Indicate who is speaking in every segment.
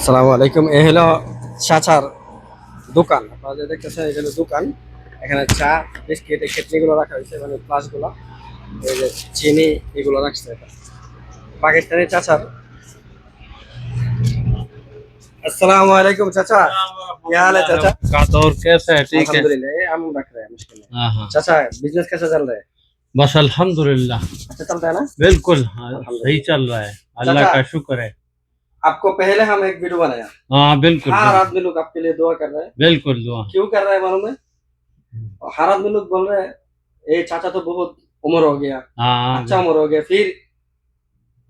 Speaker 1: আসসালামু আলাইকুম এ হলো চাচার দোকান আপনারা যে দেখতেছেন এটা হলো দোকান এখানে চা বিস্কিট এই ক্ষেত্রিগুলো রাখা হয়েছে মানে প্লাসগুলো এই যে চিনি এগুলো রাখছে এটা পাকিস্তানি চাচার আসসালামু আলাইকুম চাচা क्या हाल है चाचा
Speaker 2: का दौर कैसा है ठीक है
Speaker 1: अल्हम्दुलिल्लाह ये हम रख रहे हैं मुश्किल नहीं
Speaker 2: हाँ हाँ
Speaker 1: चाचा बिजनेस कैसा चल रहा है
Speaker 2: बस अल्हम्दुलिल्लाह
Speaker 1: अच्छा चलता है ना
Speaker 2: बिल्कुल हाँ, सही चल रहा है अल्लाह
Speaker 1: चाचा।
Speaker 2: का शुक्र है
Speaker 1: आपको पहले हम एक वीडियो बनाया।
Speaker 2: हाँ बिल्कुल
Speaker 1: हर आदमी लोग आपके लिए दुआ कर रहे हैं।
Speaker 2: बिल्कुल दुआ।
Speaker 1: क्यों कर रहे हैं मालूम है? हर आदमी लोग बोल रहे हैं ये चाचा तो बहुत उम्र हो गया
Speaker 2: हाँ
Speaker 1: अच्छा उम्र हो गया फिर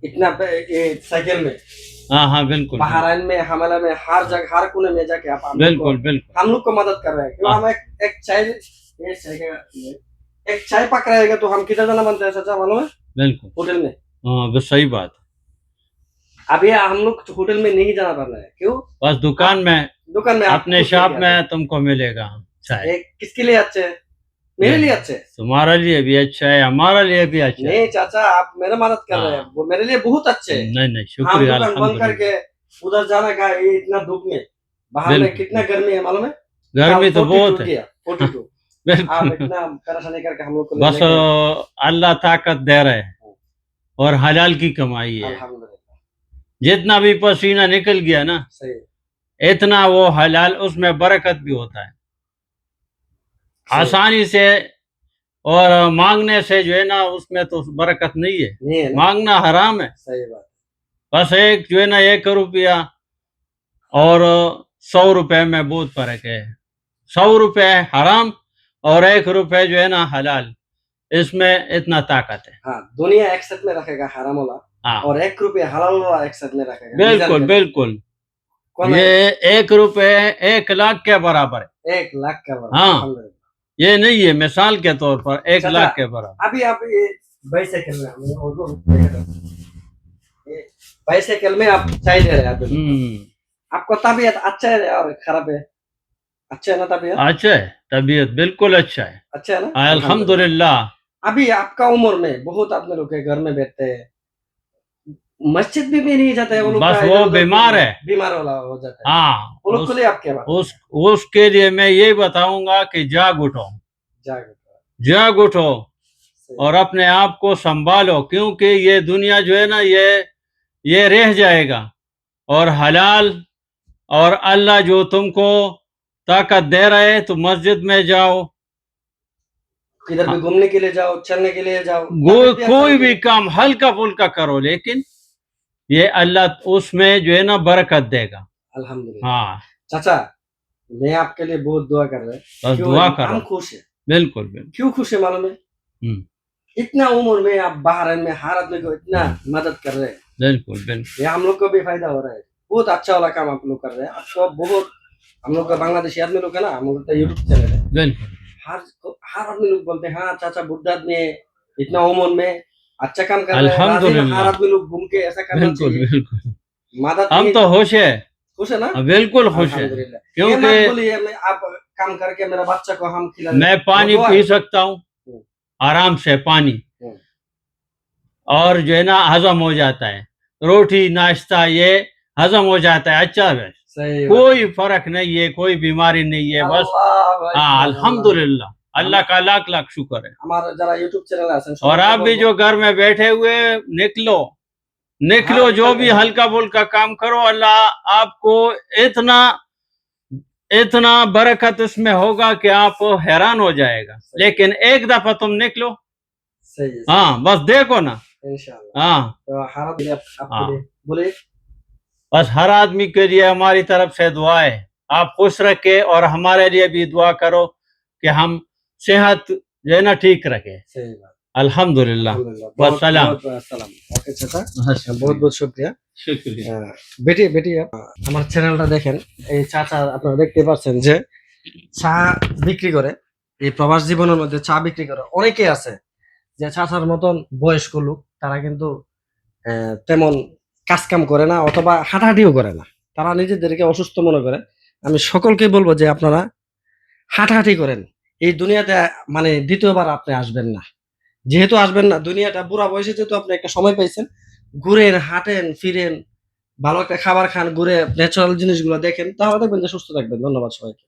Speaker 1: इतना ये साइकिल में
Speaker 2: हाँ हाँ बिल्कुल
Speaker 1: बहराइन में हमला में हर जगह हर कोने में जाके आप
Speaker 2: बिल्कुल बिल्कुल।
Speaker 1: हम लोग को मदद कर रहे हैं। क्यों
Speaker 2: हाँ।
Speaker 1: हम एक एक चाय एक चाय पक रहेगा तो हम कितना जाना बनते हैं चाचा मालूम है?
Speaker 2: बिल्कुल।
Speaker 1: होटल में।
Speaker 2: हाँ सही बात।
Speaker 1: अभी हम लोग होटल में नहीं जाना पड़ रहा है। क्यों?
Speaker 2: बस दुकान में
Speaker 1: दुकान में
Speaker 2: अपने शॉप में तुमको मिलेगा चाय।
Speaker 1: किसके लिए अच्छे है? मेरे लिए अच्छे है?
Speaker 2: तुम्हारे लिए भी अच्छा है हमारा लिए भी अच्छा है।
Speaker 1: नहीं चाचा आप मेरा मदद कर रहे हैं।
Speaker 2: हाँ।
Speaker 1: वो मेरे लिए बहुत अच्छे है।
Speaker 2: नहीं नहीं शुक्रिया
Speaker 1: बंद करके उधर जाने का ये इतना धूप में। बाहर में कितना गर्मी है मालूम है?
Speaker 2: गर्मी तो बहुत है।
Speaker 1: Forty two. आप
Speaker 2: बिल्कुल
Speaker 1: इतना परेशानी करके हम लोग को
Speaker 2: बस अल्लाह ताकत दे रहे हैं और हलाल की कमाई है। जितना भी पसीना निकल गया ना
Speaker 1: सही।
Speaker 2: इतना वो हलाल उसमें बरकत भी होता है। आसानी से और मांगने से जो है ना उसमें तो बरकत नहीं है।
Speaker 1: नहीं है
Speaker 2: मांगना हराम है।
Speaker 1: सही बात।
Speaker 2: बस एक जो है ना एक रुपया और सौ रुपए में बहुत फ़र्क है। सौ रुपए हराम और एक रुपए जो है ना हलाल। इसमें इतना ताकत है।
Speaker 1: हाँ दुनिया एक में रखेगा हराम वाला। और एक रुपये हलाल वाला एक साथ में रखेगा
Speaker 2: बिल्कुल बिल्कुल।
Speaker 1: है?
Speaker 2: ये एक रुपए एक लाख के बराबर है।
Speaker 1: एक लाख के बराबर,
Speaker 2: हाँ। ये नहीं है मिसाल के तौर पर एक लाख के बराबर।
Speaker 1: अभी आप ये बाइसाइकिल में हैं। में आप चाय दे रहे हैं आपको तबीयत अच्छा है और खराब है? अच्छा है ना तबीयत?
Speaker 2: अच्छा है तबीयत बिल्कुल अच्छा है।
Speaker 1: अच्छा है ना?
Speaker 2: अल्हम्दुलिल्लाह।
Speaker 1: अभी आपका उम्र में बहुत आदमी लोग घर में बैठते हैं। मस्जिद भी, भी नहीं जाता हैं वो लोग
Speaker 2: बस वो बीमार है।
Speaker 1: बीमार वाला हो जाता है।
Speaker 2: हाँ
Speaker 1: वो लोग
Speaker 2: उस, उसके लिए मैं ये बताऊँगा कि जाग उठो।
Speaker 1: जागरूक
Speaker 2: जाग उठो और अपने आप को संभालो क्योंकि ये दुनिया जो है ना ये ये रह जाएगा। और हलाल और अल्लाह जो तुमको ताकत दे रहे तो मस्जिद में जाओ।
Speaker 1: किधर भी घूमने के लिए जाओ चलने के लिए जाओ।
Speaker 2: कोई
Speaker 1: अच्छा
Speaker 2: भी काम हल्का फुल्का करो लेकिन ये अल्लाह उसमें जो है ना बरकत देगा।
Speaker 1: अल्हम्दुलिल्लाह।
Speaker 2: हाँ।
Speaker 1: चाचा मैं आपके लिए बहुत दुआ कर रहा
Speaker 2: बस
Speaker 1: क्यों
Speaker 2: दुआ
Speaker 1: हम खुश है।
Speaker 2: बिल्कुल बिल्कुल।
Speaker 1: क्यों खुश है मालूम है?
Speaker 2: हम्म।
Speaker 1: इतना उम्र में आप बाहर में हर आदमी को इतना मदद कर रहे हैं?
Speaker 2: बिल्कुल बिल्कुल।
Speaker 1: ये हम लोग को भी फ़ायदा हो रहा है। बहुत अच्छा वाला काम आप लोग कर रहे हैं। आपको बहुत हम लोग का बांग्लादेशी आदमी लोग है ना हम लोग का यूट्यूब चैनल है। हर हर आदमी लोग बोलते हैं हाँ चाचा बुढ़ा आदमी है इतना उम्र में अच्छा काम कर रहे हैं
Speaker 2: अल्हम्दुलिल्लाह।
Speaker 1: आदमी लोग घूम के ऐसा करना
Speaker 2: बिल्कुल बिल्कुल।
Speaker 1: मदद
Speaker 2: हम तो खुश है।
Speaker 1: खुश है ना?
Speaker 2: बिल्कुल खुश है। क्योंकि
Speaker 1: आप काम करके मेरा बच्चा को हम खिला
Speaker 2: मैं पानी पी सकता हूँ।
Speaker 1: हम्म।
Speaker 2: आराम से पानी।
Speaker 1: हम्म।
Speaker 2: और जो है ना हजम हो जाता है। रोटी नाश्ता ये हजम हो जाता है। अच्छा है
Speaker 1: सही
Speaker 2: कोई फ़र्क नहीं है कोई बीमारी नहीं है बस। हाँ। अल्हम्दुलिल्लाह। अल्लाह का लाख लाख शुक्र है।
Speaker 1: हमारा जरा यूट्यूब चैनल है
Speaker 2: और आप भी जो घर में बैठे हुए निकलो। निकलो
Speaker 1: हाँ,
Speaker 2: जो भी हल्का फुल्का काम करो अल्लाह आपको इतना इतना बरकत इसमें होगा कि आप हैरान हो जाएगा। लेकिन एक दफ़ा तुम निकलो।
Speaker 1: सही हाँ
Speaker 2: बस देखो ना। हाँ।
Speaker 1: तो
Speaker 2: हाँ।
Speaker 1: बोले
Speaker 2: बस हर आदमी के लिए हमारी तरफ़ से दुआ है। आप खुश रखे और हमारे लिए भी दुआ करो कि हम सेहत जो है ना ठीक रखे
Speaker 1: सही बात
Speaker 2: अल्हम्दुलिल्लाह
Speaker 1: अल्हम्दुलिल्लाह।
Speaker 2: बस
Speaker 1: बहुत-
Speaker 2: सलाम।
Speaker 1: बहुत बहुत सलाम ओके चाचा
Speaker 2: बहुत
Speaker 1: बहुत बहुत শুকরিয়া
Speaker 2: शुक्रिया
Speaker 1: বেটি বেটি আমার চ্যানেলটা দেখেন এই চাচা আপনারা দেখতে পাচ্ছেন যে চা বিক্রি করে এই প্রবাস জীবনের মধ্যে চা বিক্রি করে অনেকেই আছে যে চাচার মতন বয়স্ক লোক তারা কিন্তু আহ, তেমন কাজ কাম করে না অথবা হাঁটাহাঁটিও করে না তারা নিজেদেরকে অসুস্থ মনে করে আমি সকলকে বলবো যে আপনারা হাঁটাহাঁটি করেন এই দুনিয়াতে মানে দ্বিতীয়বার আপনি আসবেন না। যেহেতু আসবেন না, দুনিয়াটা বুড়া বয়সে যেহেতু আপনি একটা সময় পাইছেন, ঘুরেন, হাঁটেন, ফিরেন, ভালো একটা খাবার খান, ঘুরে ন্যাচারাল জিনিসগুলো দেখেন, তাহলে দেখবেন যে সুস্থ থাকবেন। ধন্যবাদ সবাইকে।